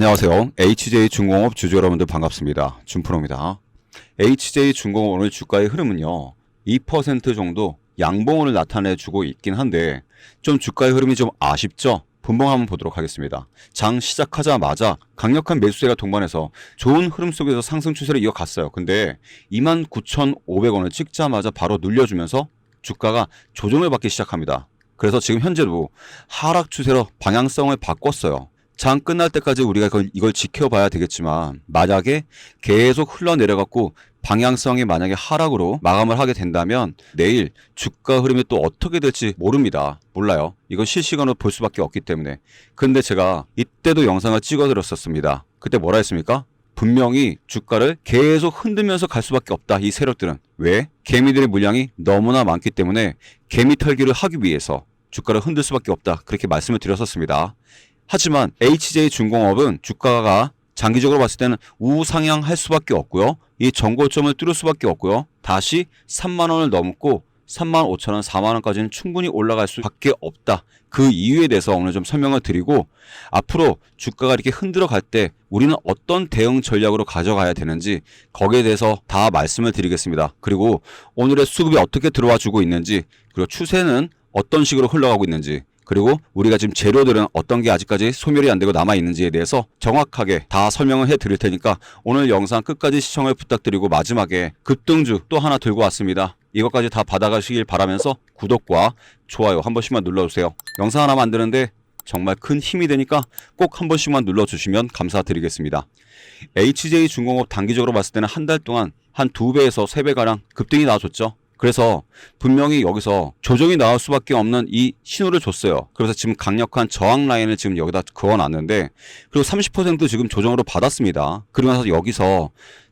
안녕하세요. HJ 중공업 주주 여러분들 반갑습니다. 준프로입니다. HJ 중공업 오늘 주가의 흐름은요. 2% 정도 양봉을 나타내주고 있긴 한데 좀 주가의 흐름이 좀 아쉽죠? 분봉 한번 보도록 하겠습니다. 장 시작하자마자 강력한 매수세가 동반해서 좋은 흐름 속에서 상승 추세를 이어갔어요. 근데 29,500원을 찍자마자 바로 눌려주면서 주가가 조정을 받기 시작합니다. 그래서 지금 현재도 하락 추세로 방향성을 바꿨어요. 장 끝날 때까지 우리가 이걸, 지켜봐야 되겠지만 만약에 계속 흘러내려갖고 방향성이 만약에 하락으로 마감을 하게 된다면 내일 주가 흐름이 또 어떻게 될지 모릅니다. 몰라요. 이건 실시간으로 볼 수밖에 없기 때문에. 근데 제가 이때도 영상을 찍어드렸었습니다. 그때 뭐라 했습니까? 분명히 주가를 계속 흔들면서 갈 수밖에 없다. 이 세력들은. 왜? 개미들의 물량이 너무나 많기 때문에 개미 털기를 하기 위해서 주가를 흔들 수밖에 없다. 그렇게 말씀을 드렸었습니다. 하지만 HJ 중공업은 주가가 장기적으로 봤을 때는 우상향할 수밖에 없고요. 이 전고점을 뚫을 수밖에 없고요. 다시 3만 원을 넘고 3만 5천 원, 4만 원까지는 충분히 올라갈 수밖에 없다. 그 이유에 대해서 오늘 좀 설명을 드리고 앞으로 주가가 이렇게 흔들어 갈 때 우리는 어떤 대응 전략으로 가져가야 되는지 거기에 대해서 다 말씀을 드리겠습니다. 그리고 오늘의 수급이 어떻게 들어와 주고 있는지 그리고 추세는 어떤 식으로 흘러가고 있는지 그리고 우리가 지금 재료들은 어떤 게 아직까지 소멸이 안 되고 남아 있는지에 대해서 정확하게 다 설명을 해 드릴 테니까 오늘 영상 끝까지 시청을 부탁드리고 마지막에 급등주 또 하나 들고 왔습니다. 이것까지 다 받아가시길 바라면서 구독과 좋아요 한 번씩만 눌러주세요. 영상 하나 만드는데 정말 큰 힘이 되니까 꼭 한 번씩만 눌러주시면 감사드리겠습니다. HJ 중공업 단기적으로 봤을 때는 한 달 동안 한 두 배에서 세 배가량 급등이 나와줬죠. 그래서 분명히 여기서 조정이 나올 수밖에 없는 이 신호를 줬어요. 그래서 지금 강력한 저항 라인을 지금 여기다 그어놨는데 그리고 30% 지금 조정으로 받았습니다. 그러고 나서 여기서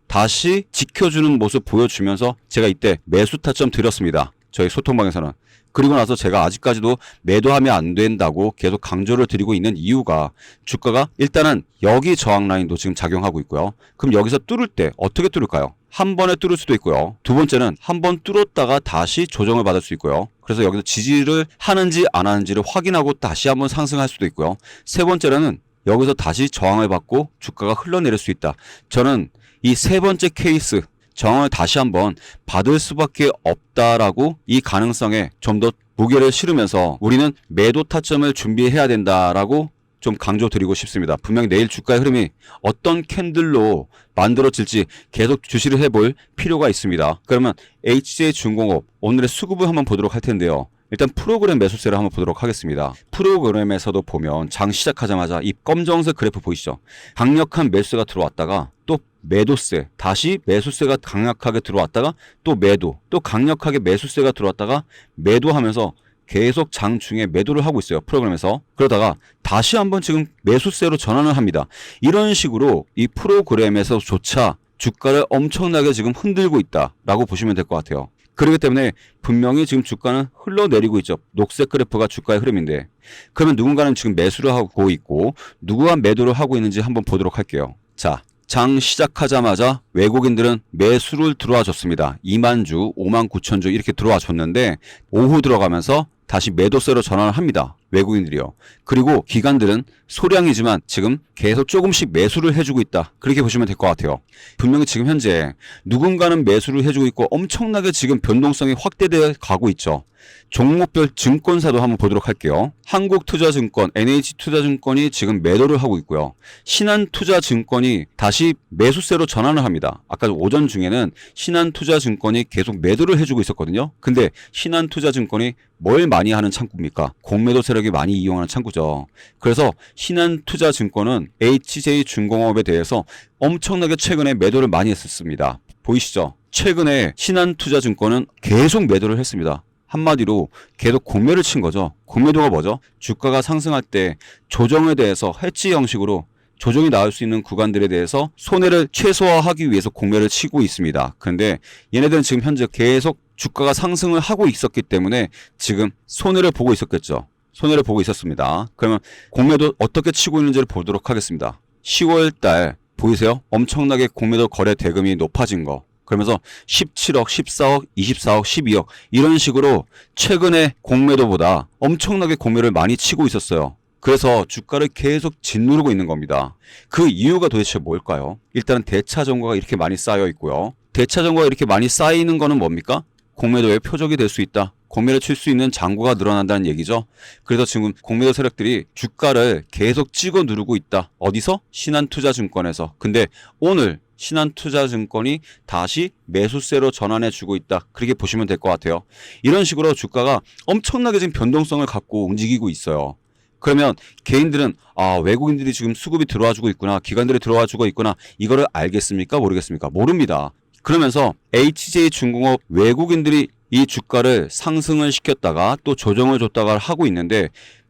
다시 지켜주는 모습 보여주면서 제가 이때 매수 타점 드렸습니다. 저희 소통방에서는. 그리고 나서 제가 아직까지도 매도하면 안 된다고 계속 강조를 드리고 있는 이유가 주가가 일단은 여기 저항 라인도 지금 작용하고 있고요. 그럼 여기서 뚫을 때 어떻게 뚫을까요? 한 번에 뚫을 수도 있고요. 두 번째는 한 번 뚫었다가 다시 조정을 받을 수 있고요. 그래서 여기서 지지를 하는지 안 하는지를 확인하고 다시 한번 상승할 수도 있고요. 세 번째로는 여기서 다시 저항을 받고 주가가 흘러내릴 수 있다. 저는 이 세 번째 케이스 저항을 다시 한번 받을 수밖에 없다라고 이 가능성에 좀 더 무게를 실으면서 우리는 매도 타점을 준비해야 된다라고 좀 강조드리고 싶습니다. 분명히 내일 주가의 흐름이 어떤 캔들로 만들어질지 계속 주시를 해볼 필요가 있습니다. 그러면 HJ 중공업 오늘의 수급을 한번 보도록 할 텐데요. 일단 프로그램 매수세를 한번 보도록 하겠습니다. 프로그램에서도 보면 장 시작하자마자 이 검정색 그래프 보이시죠? 강력한 매수세가 들어왔다가 또 매도세, 다시 매수세가 강력하게 들어왔다가 또 매도, 또 강력하게 매수세가 들어왔다가 매도하면서 계속 장 중에 매도를 하고 있어요. 프로그램에서. 그러다가 다시 한번 지금 매수세로 전환을 합니다. 이런 식으로 이 프로그램에서조차 주가를 엄청나게 지금 흔들고 있다라고 보시면 될 것 같아요. 그렇기 때문에 분명히 지금 주가는 흘러내리고 있죠. 녹색 그래프가 주가의 흐름인데 그러면 누군가는 지금 매수를 하고 있고 누구가 매도를 하고 있는지 한번 보도록 할게요. 자, 장 시작하자마자 외국인들은 매수를 들어와 줬습니다. 2만 주, 5만 9천 주 이렇게 들어와 줬는데 오후 들어가면서 다시 매도세로 전환을 합니다. 외국인들이요. 그리고 기관들은 소량이지만 지금 계속 조금씩 매수를 해주고 있다. 그렇게 보시면 될 것 같아요. 분명히 지금 현재 누군가는 매수를 해주고 있고 엄청나게 지금 변동성이 확대되어 가고 있죠. 종목별 증권사도 한번 보도록 할게요. 한국투자증권, NH투자증권이 지금 매도를 하고 있고요. 신한투자증권이 다시 매수세로 전환을 합니다. 아까 오전 중에는 신한투자증권이 계속 매도를 해주고 있었거든요. 근데 신한투자증권이 뭘 많이 하는 창구입니까? 공매도 세력이 많이 이용하는 창구죠. 그래서 신한투자증권은 HJ중공업에 대해서 엄청나게 최근에 매도를 많이 했었습니다. 보이시죠? 최근에 신한투자증권은 계속 매도를 했습니다. 한마디로 계속 공매를 친 거죠. 공매도가 뭐죠? 주가가 상승할 때 조정에 대해서 해치 형식으로 조정이 나올 수 있는 구간들에 대해서 손해를 최소화하기 위해서 공매를 치고 있습니다. 그런데 얘네들은 지금 현재 계속 주가가 상승을 하고 있었기 때문에 지금 손해를 보고 있었겠죠. 손해를 보고 있었습니다. 그러면 공매도 어떻게 치고 있는지를 보도록 하겠습니다. 10월 달 보이세요? 엄청나게 공매도 거래 대금이 높아진 거. 그러면서 17억, 14억, 24억, 12억 이런 식으로 최근에 공매도보다 엄청나게 공매를 많이 치고 있었어요. 그래서 주가를 계속 짓누르고 있는 겁니다. 그 이유가 도대체 뭘까요? 일단은 대차 정보가 이렇게 많이 쌓여 있고요. 대차 정보가 이렇게 많이 쌓이는 거는 뭡니까? 공매도의 표적이 될 수 있다. 공매를 칠 수 있는 잔고가 늘어난다는 얘기죠. 그래서 지금 공매도 세력들이 주가를 계속 찍어 누르고 있다. 어디서? 신한투자증권에서. 근데 오늘 신한투자증권이 다시 매수세로 전환해 주고 있다. 그렇게 보시면 될 것 같아요. 이런 식으로 주가가 엄청나게 지금 변동성을 갖고 움직이고 있어요. 그러면 개인들은 아 외국인들이 지금 수급이 들어와 주고 있구나 기관들이 들어와 주고 있구나 이거를 알겠습니까 모르겠습니까 모릅니다 그러면서 HJ 중공업 외국인들이 이 주가를 상승을 시켰다가 또 조정을 줬다가 하고 있는데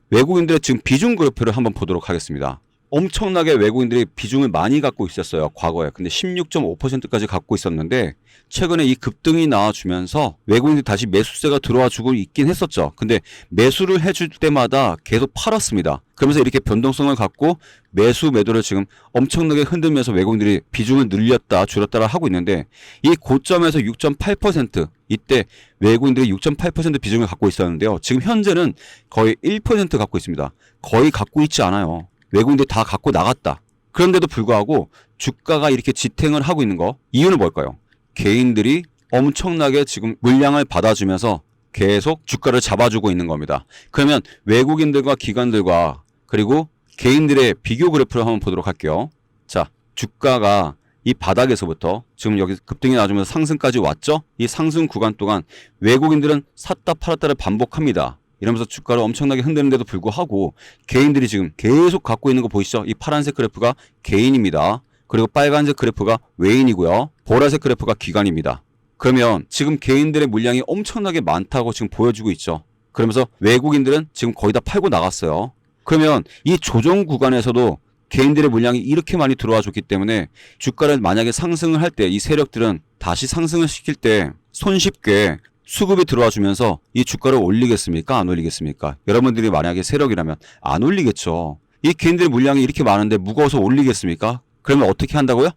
외국인들의 지금 비중 그래프를 한번 보도록 하겠습니다. 엄청나게 외국인들이 비중을 많이 갖고 있었어요. 과거에. 근데 16.5%까지 갖고 있었는데 최근에 이 급등이 나와주면서 외국인들이 다시 매수세가 들어와 주고 있긴 했었죠. 근데 매수를 해줄 때마다 계속 팔았습니다. 그러면서 이렇게 변동성을 갖고 매수 매도를 지금 엄청나게 흔들면서 외국인들이 비중을 늘렸다 줄였다 하고 있는데 이 고점에서 6.8% 이때 외국인들이 6.8% 비중을 갖고 있었는데요. 지금 현재는 거의 1% 갖고 있습니다. 거의 갖고 있지 않아요. 외국인들이 다 갖고 나갔다. 그런데도 불구하고 주가가 이렇게 지탱을 하고 있는 거 이유는 뭘까요? 개인들이 엄청나게 지금 물량을 받아주면서 계속 주가를 잡아주고 있는 겁니다. 그러면 외국인들과 기관들과 그리고 개인들의 비교 그래프를 한번 보도록 할게요. 자, 주가가 이 바닥에서부터 지금 여기 급등이 나주면서 상승까지 왔죠? 이 상승 구간 동안 외국인들은 샀다 팔았다를 반복합니다. 이러면서 주가를 엄청나게 흔드는데도 불구하고 개인들이 지금 계속 갖고 있는 거 보이시죠? 이 파란색 그래프가 개인입니다. 그리고 빨간색 그래프가 외인이고요. 보라색 그래프가 기관입니다. 그러면 지금 개인들의 물량이 엄청나게 많다고 지금 보여주고 있죠. 그러면서 외국인들은 지금 거의 다 팔고 나갔어요. 그러면 이 조정 구간에서도 개인들의 물량이 이렇게 많이 들어와 줬기 때문에 주가를 만약에 상승을 할 때 이 세력들은 다시 상승을 시킬 때 손쉽게 수급이 들어와 주면서 이 주가를 올리겠습니까? 안 올리겠습니까? 여러분들이 만약에 세력이라면 안 올리겠죠. 이 개인들의 물량이 이렇게 많은데 무거워서 올리겠습니까? 그러면 어떻게 한다고요?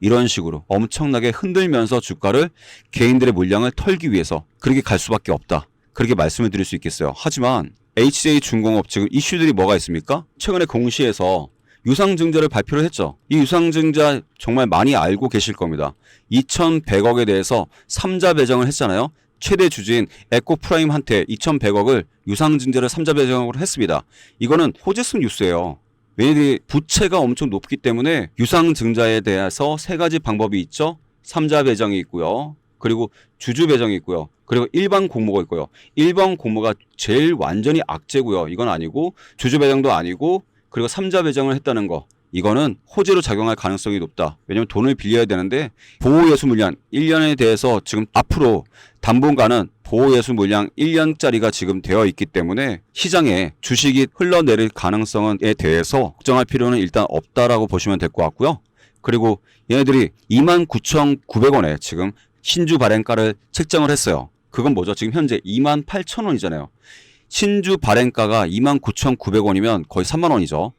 이런 식으로 엄청나게 흔들면서 주가를 개인들의 물량을 털기 위해서 그렇게 갈 수밖에 없다. 그렇게 말씀을 드릴 수 있겠어요. 하지만 HJ 중공업 지금 이슈들이 뭐가 있습니까? 최근에 공시에서 유상증자를 발표를 했죠. 이 유상증자 정말 많이 알고 계실 겁니다. 2,100억에 대해서 3자 배정을 했잖아요. 최대 주주인 에코프라임한테 2,100억을 유상증자를 3자 배정으로 했습니다. 이거는 호재성 뉴스예요. 왜냐면 부채가 엄청 높기 때문에 유상증자에 대해서 세 가지 방법이 있죠. 3자 배정이 있고요. 그리고 주주 배정이 있고요. 그리고 일반 공모가 있고요. 일반 공모가 제일 완전히 악재고요. 이건 아니고 주주 배정도 아니고 그리고 3자 배정을 했다는 거. 이거는 호재로 작용할 가능성이 높다. 왜냐면 돈을 빌려야 되는데 보호예수 물량 1년에 대해서 지금 앞으로 당분간은 보호예수 물량 1년짜리가 지금 되어 있기 때문에 시장에 주식이 흘러내릴 가능성에 대해서 걱정할 필요는 일단 없다라고 보시면 될 것 같고요. 그리고 얘네들이 29,900원에 지금 신주 발행가를 책정을 했어요. 그건 뭐죠? 지금 현재 28,000원이잖아요. 신주 발행가가 29,900원이면 거의 3만 원이죠.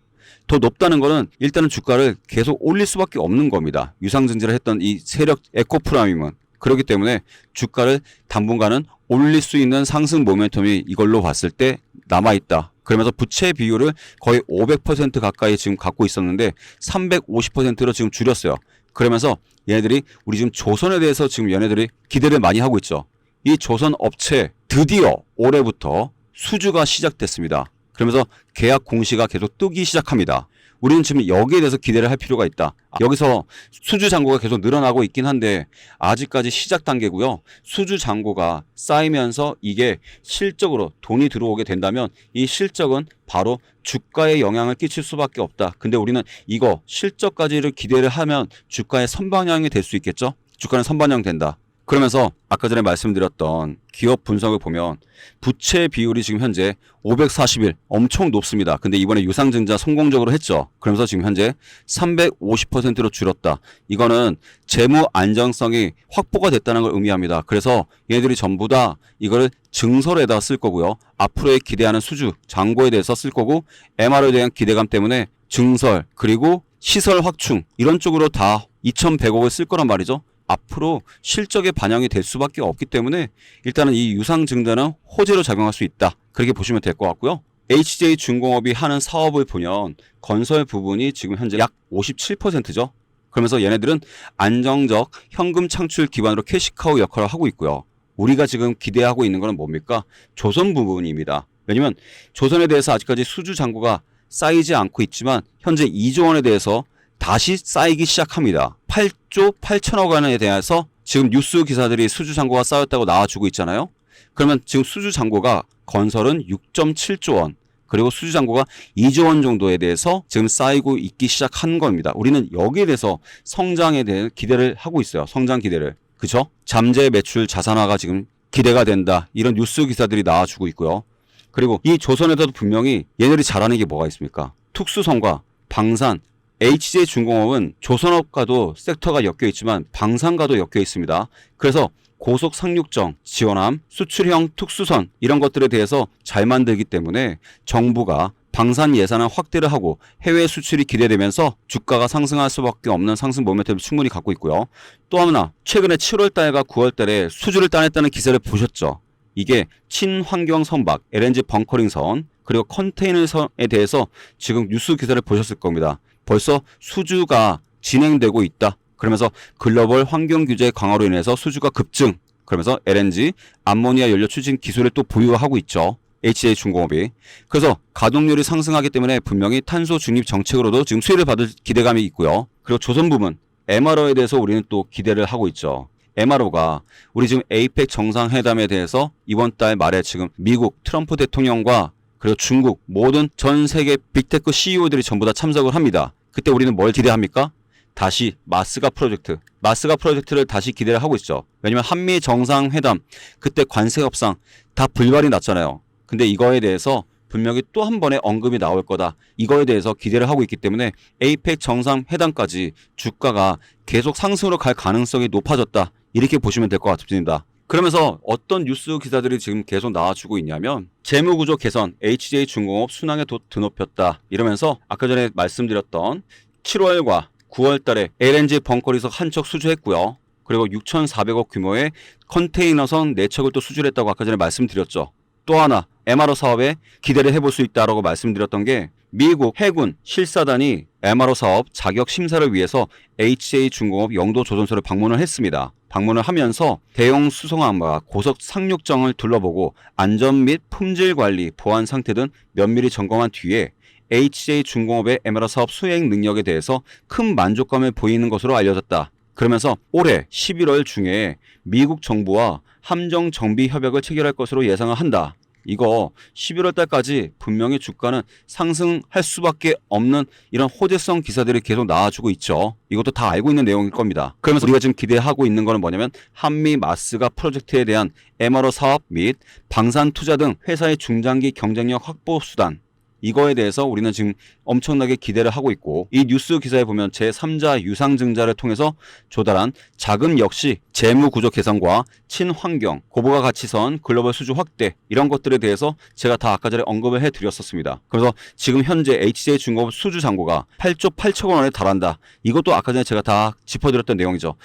더 높다는 거는 일단은 주가를 계속 올릴 수밖에 없는 겁니다. 유상증자를 했던 이 세력 에코프라임은 그렇기 때문에 주가를 당분간은 올릴 수 있는 상승 모멘텀이 이걸로 봤을 때 남아 있다. 그러면서 부채 비율을 거의 500% 가까이 지금 갖고 있었는데 350%로 지금 줄였어요. 그러면서 얘네들이 우리 지금 조선에 대해서 지금 얘네들이 기대를 많이 하고 있죠. 이 조선 업체 드디어 올해부터 수주가 시작됐습니다. 그러면서 계약 공시가 계속 뜨기 시작합니다. 우리는 지금 여기에 대해서 기대를 할 필요가 있다. 여기서 수주 잔고가 계속 늘어나고 있긴 한데 아직까지 시작 단계고요. 수주 잔고가 쌓이면서 이게 실적으로 돈이 들어오게 된다면 이 실적은 바로 주가에 영향을 끼칠 수밖에 없다. 근데 우리는 이거 실적까지를 기대를 하면 주가의 선방향이 될 수 있겠죠? 주가는 선방향 된다. 그러면서 아까 전에 말씀드렸던 기업 분석을 보면 부채 비율이 지금 현재 541 엄청 높습니다. 근데 이번에 유상증자 성공적으로 했죠. 그러면서 지금 현재 350%로 줄었다. 이거는 재무 안정성이 확보가 됐다는 걸 의미합니다. 그래서 얘네들이 전부 다 이거를 증설에다 쓸 거고요. 앞으로의 기대하는 수주, 잔고에 대해서 쓸 거고 MR에 대한 기대감 때문에 증설 그리고 시설 확충 이런 쪽으로 다 2,100억을 쓸 거란 말이죠. 앞으로 실적에 반영이 될 수밖에 없기 때문에 일단은 이 유상 증자는 호재로 작용할 수 있다. 그렇게 보시면 될 것 같고요. HJ 중공업이 하는 사업을 보면 건설 부분이 지금 현재 약 57%죠. 그러면서 얘네들은 안정적 현금 창출 기반으로 캐시카우 역할을 하고 있고요. 우리가 지금 기대하고 있는 것은 뭡니까? 조선 부분입니다. 왜냐면 조선에 대해서 아직까지 수주 잔고가 쌓이지 않고 있지만 현재 2조 원에 대해서 다시 쌓이기 시작합니다. 8조 8천억 원에 대해서 지금 뉴스 기사들이 수주 잔고가 쌓였다고 나와주고 있잖아요. 그러면 지금 수주 잔고가 건설은 6.7조 원, 그리고 수주 잔고가 2조 원 정도에 대해서 지금 쌓이고 있기 시작한 겁니다. 우리는 여기에 대해서 성장에 대해 기대를 하고 있어요. 성장 기대를. 그죠? 잠재 매출 자산화가 지금 기대가 된다. 이런 뉴스 기사들이 나와주고 있고요. 그리고 이 조선에서도 분명히 얘네들이 잘하는 게 뭐가 있습니까? 특수성과 방산, HJ 중공업은 조선업과도 섹터가 엮여 있지만 방산과도 엮여 있습니다. 그래서 고속 상륙정, 지원함, 수출형 특수선 이런 것들에 대해서 잘 만들기 때문에 정부가 방산 예산을 확대를 하고 해외 수출이 기대되면서 주가가 상승할 수밖에 없는 상승 모멘텀을 충분히 갖고 있고요. 또 하나 최근에 7월 달과 9월 달에 수주를 따냈다는 기사를 보셨죠. 이게 친환경 선박, LNG 벙커링 선, 그리고 컨테이너 선에 대해서 지금 뉴스 기사를 보셨을 겁니다. 벌써 수주가 진행되고 있다. 그러면서 글로벌 환경 규제 강화로 인해서 수주가 급증. 그러면서 LNG, 암모니아 연료 추진 기술을 또 보유하고 있죠. HJ 중공업이. 그래서 가동률이 상승하기 때문에 분명히 탄소 중립 정책으로도 지금 수혜를 받을 기대감이 있고요. 그리고 조선 부문, MRO에 대해서 우리는 또 기대를 하고 있죠. MRO가 우리 지금 에이펙 정상회담에 대해서 이번 달 말에 지금 미국 트럼프 대통령과 그리고 중국 모든 전 세계 빅테크 CEO들이 전부 다 참석을 합니다. 그때 우리는 뭘 기대합니까? 다시 마스가 프로젝트, 마스가 프로젝트를 다시 기대를 하고 있죠. 왜냐면 한미 정상회담 그때 관세 협상 다 불발이 났잖아요. 근데 이거에 대해서 분명히 또 한 번의 언급이 나올 거다. 이거에 대해서 기대를 하고 있기 때문에 에이펙 정상회담까지 주가가 계속 상승으로 갈 가능성이 높아졌다. 이렇게 보시면 될 것 같습니다. 그러면서 어떤 뉴스 기사들이 지금 계속 나와주고 있냐면 재무구조 개선 HJ 중공업 순항에 도 드높였다 이러면서 아까 전에 말씀드렸던 7월과 9월 달에 LNG 벙커리석 한 척 수주했고요. 그리고 6,400억 규모의 컨테이너선 4척을 또 수주를 했다고 아까 전에 말씀드렸죠. 또 하나 MRO 사업에 기대를 해볼 수 있다라고 말씀드렸던 게 미국 해군 실사단이 MRO 사업 자격 심사를 위해서 HJ 중공업 영도 조선소를 방문을 했습니다. 방문을 하면서 대형 수송함과 고속 상륙정을 둘러보고 안전 및 품질 관리, 보안 상태 등 면밀히 점검한 뒤에 HJ 중공업의 MRO 사업 수행 능력에 대해서 큰 만족감을 보이는 것으로 알려졌다. 그러면서 올해 11월 중에 미국 정부와 함정 정비 협약을 체결할 것으로 예상을 한다. 이거 11월 달까지 분명히 주가는 상승할 수밖에 없는 이런 호재성 기사들이 계속 나와주고 있죠. 이것도 다 알고 있는 내용일 겁니다. 그러면서 우리가 지금 기대하고 있는 거는 뭐냐면 한미 마스가 프로젝트에 대한 MRO 사업 및 방산 투자 등 회사의 중장기 경쟁력 확보 수단 이거에 대해서 우리는 지금 엄청나게 기대를 하고 있고 이 뉴스 기사에 보면 제3자 유상증자를 통해서 조달한 자금 역시 재무 구조 개선과 친환경, 고부가 가치선, 글로벌 수주 확대 이런 것들에 대해서 제가 다 아까 전에 언급을 해 드렸었습니다. 그래서 지금 현재 HJ 중공업 수주 잔고가 8조 8천억 원에 달한다. 이것도 아까 전에 제가 다 짚어 드렸던 내용이죠.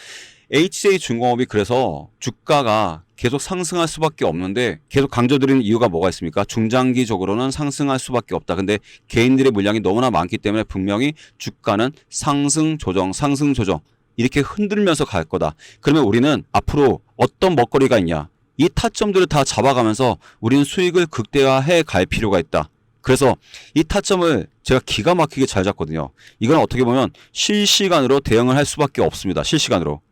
HJ 중공업이 그래서 주가가 계속 상승할 수밖에 없는데 계속 강조드리는 이유가 뭐가 있습니까? 중장기적으로는 상승할 수밖에 없다. 근데 개인들의 물량이 너무나 많기 때문에 분명히 주가는 상승 조정, 상승 조정 이렇게 흔들면서 갈 거다. 그러면 우리는 앞으로 어떤 먹거리가 있냐? 이 타점들을 다 잡아가면서 우리는 수익을 극대화해 갈 필요가 있다. 그래서 이 타점을 제가 기가 막히게 잘 잡거든요. 이건 어떻게 보면 실시간으로 대응을 할 수밖에 없습니다. 실시간으로.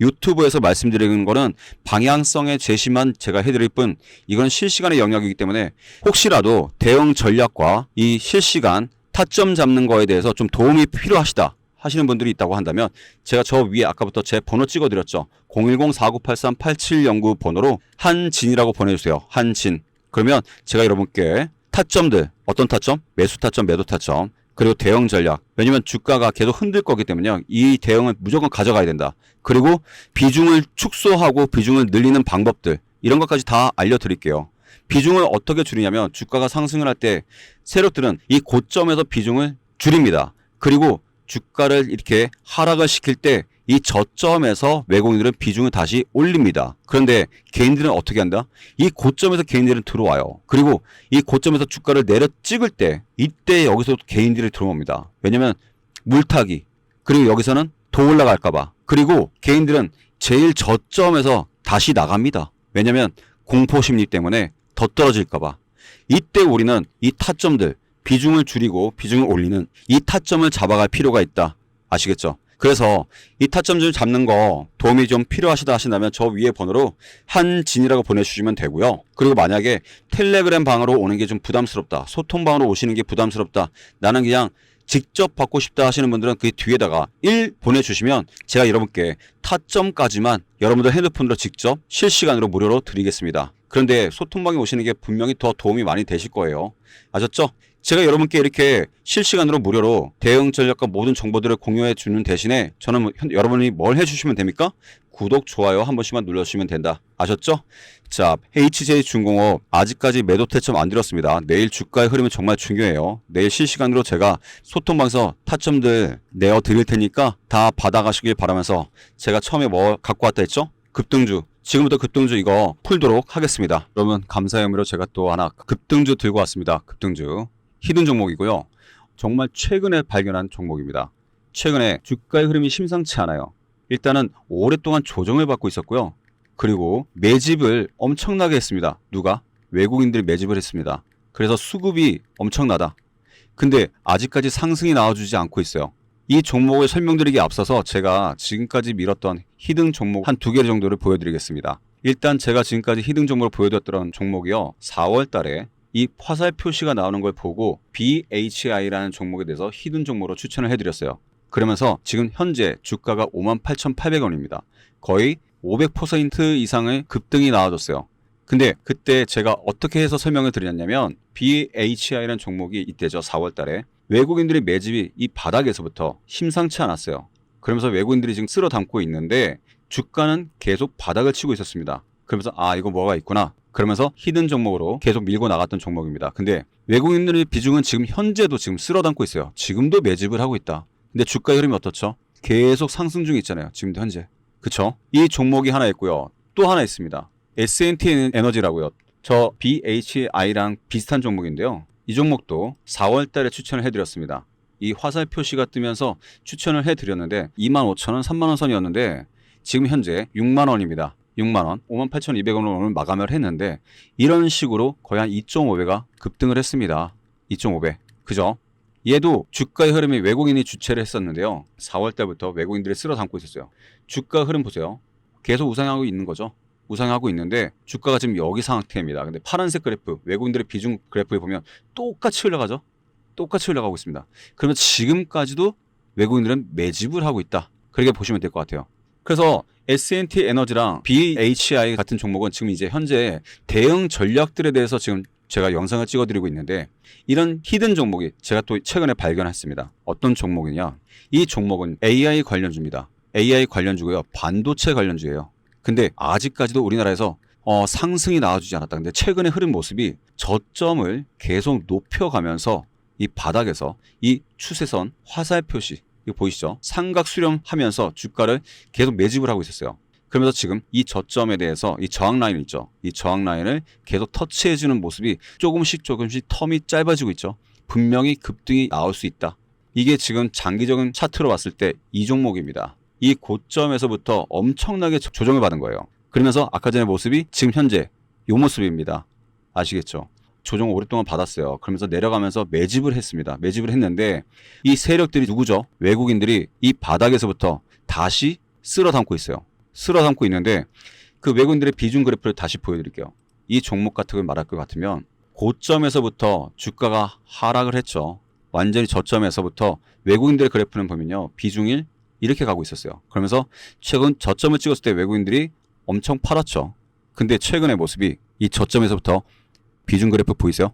유튜브에서 말씀드리는 거는 방향성의 제시만 제가 해드릴 뿐 이건 실시간의 영역이기 때문에 혹시라도 대응 전략과 이 실시간 타점 잡는 거에 대해서 좀 도움이 필요하시다 하시는 분들이 있다고 한다면 제가 저 위에 아까부터 제 번호 찍어드렸죠. 010-4983-8709 번호로 한진이라고 보내주세요. 한진. 그러면 제가 여러분께 타점들 어떤 타점? 매수 타점 매도 타점 그리고 대응 전략. 왜냐면 주가가 계속 흔들 거기 때문에요. 이 대응을 무조건 가져가야 된다. 그리고 비중을 축소하고 비중을 늘리는 방법들. 이런 것까지 다 알려드릴게요. 비중을 어떻게 줄이냐면 주가가 상승을 할 때 세력들은 이 고점에서 비중을 줄입니다. 그리고 주가를 이렇게 하락을 시킬 때 이 저점에서 외국인들은 비중을 다시 올립니다. 그런데 개인들은 어떻게 한다? 이 고점에서 개인들은 들어와요. 그리고 이 고점에서 주가를 내려 찍을 때 이때 여기서 개인들이 들어옵니다. 왜냐면 물타기 그리고 여기서는 더 올라갈까봐 그리고 개인들은 제일 저점에서 다시 나갑니다. 왜냐면 공포 심리 때문에 더 떨어질까봐 이때 우리는 이 타점들 비중을 줄이고 비중을 올리는 이 타점을 잡아갈 필요가 있다. 아시겠죠? 그래서 이 타점을 잡는 거 도움이 좀 필요하시다 하신다면 저 위에 번호로 한진이라고 보내주시면 되고요. 그리고 만약에 텔레그램 방으로 오는 게 좀 부담스럽다. 소통 방으로 오시는 게 부담스럽다. 나는 그냥 직접 받고 싶다 하시는 분들은 그 뒤에다가 1 보내주시면 제가 여러분께 타점까지만 여러분들 핸드폰으로 직접 실시간으로 무료로 드리겠습니다. 그런데 소통방에 오시는 게 분명히 더 도움이 많이 되실 거예요. 아셨죠? 제가 여러분께 이렇게 실시간으로 무료로 대응 전략과 모든 정보들을 공유해 주는 대신에 저는 뭐 현- 여러분이 뭘 해주시면 됩니까? 구독, 좋아요 한 번씩만 눌러주시면 된다. 아셨죠? 자, HJ중공업 아직까지 매도 태점 안 드렸습니다. 내일 주가의 흐름이 정말 중요해요. 내일 실시간으로 제가 소통방에서 타점들 내어 드릴 테니까 다 받아가시길 바라면서 제가 처음에 뭐 갖고 왔다 했죠? 급등주. 지금부터 급등주 이거 풀도록 하겠습니다. 여러분 감사의 의미로 제가 또 하나 급등주 들고 왔습니다. 급등주. 히든 종목이고요. 정말 최근에 발견한 종목입니다. 최근에 주가의 흐름이 심상치 않아요. 일단은 오랫동안 조정을 받고 있었고요. 그리고 매집을 엄청나게 했습니다. 누가? 외국인들이 매집을 했습니다. 그래서 수급이 엄청나다. 근데 아직까지 상승이 나와주지 않고 있어요. 이 종목을 설명드리기 앞서서 제가 지금까지 밀었던 히든 종목 한 두 개 정도를 보여드리겠습니다. 일단 제가 지금까지 히든 종목을 보여드렸던 종목이요. 4월 달에 이 화살 표시가 나오는 걸 보고 BHI라는 종목에 대해서 히든 종목으로 추천을 해드렸어요. 그러면서 지금 현재 주가가 58,800원입니다. 거의 500% 이상의 급등이 나와줬어요. 근데 그때 제가 어떻게 해서 설명을 드렸냐면 BHI라는 종목이 이때죠. 4월 달에 외국인들의 매집이 이 바닥에서부터 심상치 않았어요. 그러면서 외국인들이 지금 쓸어 담고 있는데 주가는 계속 바닥을 치고 있었습니다. 그러면서 아 이거 뭐가 있구나. 그러면서 히든 종목으로 계속 밀고 나갔던 종목입니다. 근데 외국인들의 비중은 지금 현재도 지금 쓸어 담고 있어요. 지금도 매집을 하고 있다. 근데 주가 흐름이 어떻죠? 계속 상승 중에 있잖아요. 지금도 현재. 그쵸? 이 종목이 하나 있고요. 또 하나 있습니다. S&T 에너지라고요. 저 BHI랑 비슷한 종목인데요. 이 종목도 4월 달에 추천을 해드렸습니다. 이 화살 표시가 뜨면서 추천을 해드렸는데 25,000원, 3만원 선이었는데 지금 현재 6만원입니다. 6만 원, 58,200원으로 오늘 마감을 했는데 이런 식으로 거의 한 2.5배가 급등을 했습니다. 2.5배. 그죠? 얘도 주가의 흐름이 외국인이 주체를 했었는데요. 4월 달부터 외국인들이 쓸어 담고 있었어요. 주가 흐름 보세요. 계속 우상하고 있는 거죠. 우상하고 있는데 주가가 지금 여기 상태입니다. 근데 파란색 그래프, 외국인들의 비중 그래프에 보면 똑같이 흘러가죠. 똑같이 흘러가고 있습니다. 그러면 지금까지도 외국인들은 매집을 하고 있다. 그렇게 보시면 될 것 같아요. 그래서 S&T 에너지랑 BHI 같은 종목은 지금 이제 현재 대응 전략들에 대해서 지금 제가 영상을 찍어드리고 있는데 이런 히든 종목이 제가 또 최근에 발견했습니다. 어떤 종목이냐? 이 종목은 AI 관련주입니다. AI 관련주고요. 반도체 관련주예요. 근데 아직까지도 우리나라에서 어, 상승이 나와주지 않았다. 근데 최근의 흐름 모습이 저점을 계속 높여가면서 이 바닥에서 이 추세선 화살 표시 이거 보이시죠? 삼각 수렴하면서 주가를 계속 매집을 하고 있었어요. 그러면서 지금 이 저점에 대해서 이 저항 라인 있죠. 이 저항 라인을 계속 터치해 주는 모습이 조금씩 조금씩 텀이 짧아지고 있죠. 분명히 급등이 나올 수 있다. 이게 지금 장기적인 차트로 봤을 때 이 종목입니다. 이 고점에서부터 엄청나게 조- 조정을 받은 거예요. 그러면서 아까 전에 모습이 지금 현재 이 모습입니다. 아시겠죠? 조정을 오랫동안 받았어요. 그러면서 내려가면서 매집을 했습니다. 매집을 했는데 이 세력들이 누구죠? 외국인들이 이 바닥에서부터 다시 쓸어 담고 있어요. 쓸어 담고 있는데 그 외국인들의 비중 그래프를 다시 보여드릴게요. 이 종목 같은 걸 말할 것 같으면 고점에서부터 주가가 하락을 했죠. 완전히 저점에서부터 외국인들의 그래프는 보면요. 비중이 이렇게 가고 있었어요. 그러면서 최근 저점을 찍었을 때 외국인들이 엄청 팔았죠. 근데 최근의 모습이 이 저점에서부터 비중 그래프 보이세요?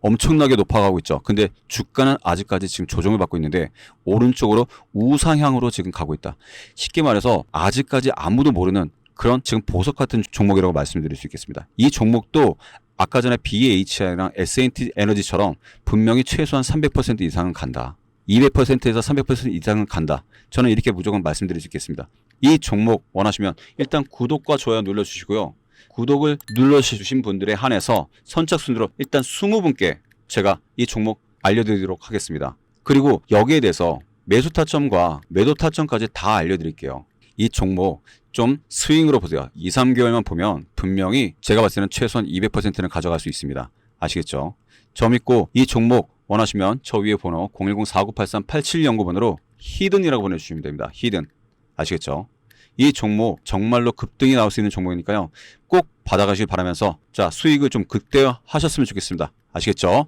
엄청나게 높아가고 있죠. 근데 주가는 아직까지 지금 조정을 받고 있는데 오른쪽으로 우상향으로 지금 가고 있다. 쉽게 말해서 아직까지 아무도 모르는 그런 지금 보석 같은 종목이라고 말씀드릴 수 있겠습니다. 이 종목도 아까 전에 BHI랑 S&T 에너지처럼 분명히 최소한 300% 이상은 간다. 200%에서 300% 이상은 간다. 저는 이렇게 무조건 말씀드릴 수 있겠습니다. 이 종목 원하시면 일단 구독과 좋아요 눌러주시고요. 구독을 눌러주신 분들에 한해서 선착순으로 일단 20분께 제가 이 종목 알려드리도록 하겠습니다. 그리고 여기에 대해서 매수 타점과 매도 타점까지 다 알려드릴게요. 이 종목 좀 스윙으로 보세요. 2, 3개월만 보면 분명히 제가 봤을 때는 최소한 200%는 가져갈 수 있습니다. 아시겠죠? 저 믿고 이 종목 원하시면 저 위에 번호 010-4983-8709번으로 히든이라고 보내주시면 됩니다. 히든. 아시겠죠? 이 종목 정말로 급등이 나올 수 있는 종목이니까요. 꼭 받아가시길 바라면서 자 수익을 좀 극대화하셨으면 좋겠습니다. 아시겠죠?